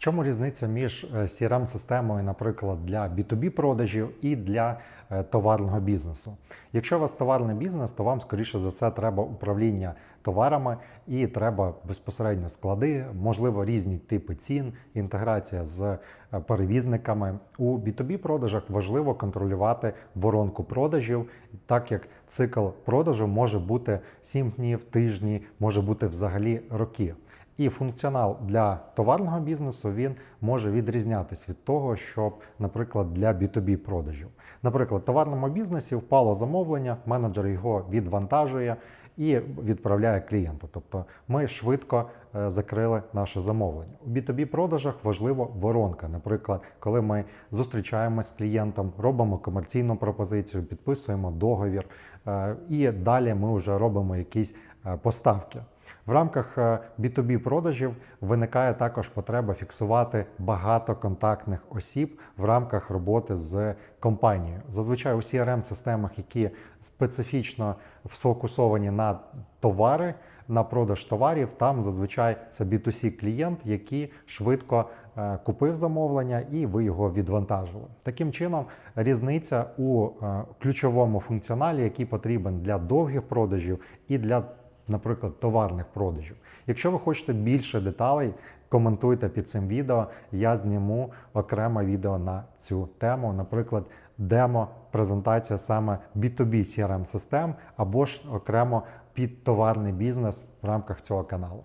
Чому різниця між е, CRM-системою, наприклад, для B2B продажів і для е, товарного бізнесу? Якщо у вас товарний бізнес, то вам, скоріше за все, треба управління товарами і треба безпосередньо склади, можливо, різні типи цін, інтеграція з е, перевізниками. У B2B продажах важливо контролювати воронку продажів, так як цикл продажу може бути 7 днів, тижні, може бути взагалі роки. І функціонал для товарного бізнесу він може відрізнятися від того, щоб, наприклад, для B2B продажів. Наприклад, в товарному бізнесі впало замовлення, менеджер його відвантажує і відправляє клієнту. Тобто ми швидко е, закрили наше замовлення. У B2B продажах важлива воронка. Наприклад, коли ми зустрічаємося з клієнтом, робимо комерційну пропозицію, підписуємо договір, е, і далі ми вже робимо якісь е, поставки. В рамках е, B2B продажів виникає також потреба фіксувати багато контактних осіб в рамках роботи з компанією. Зазвичай у CRM-системах, які специфічно сфокусовані на товари, на продаж товарів, там зазвичай це B2C клієнт, який швидко е, купив замовлення і ви його відвантажили. Таким чином, різниця у е, ключовому функціоналі, який потрібен для довгих продажів і для наприклад, товарних продажів. Якщо ви хочете більше деталей, коментуйте під цим відео. Я зніму окреме відео на цю тему, наприклад, демо презентація саме B2B CRM систем або ж окремо під товарний бізнес в рамках цього каналу.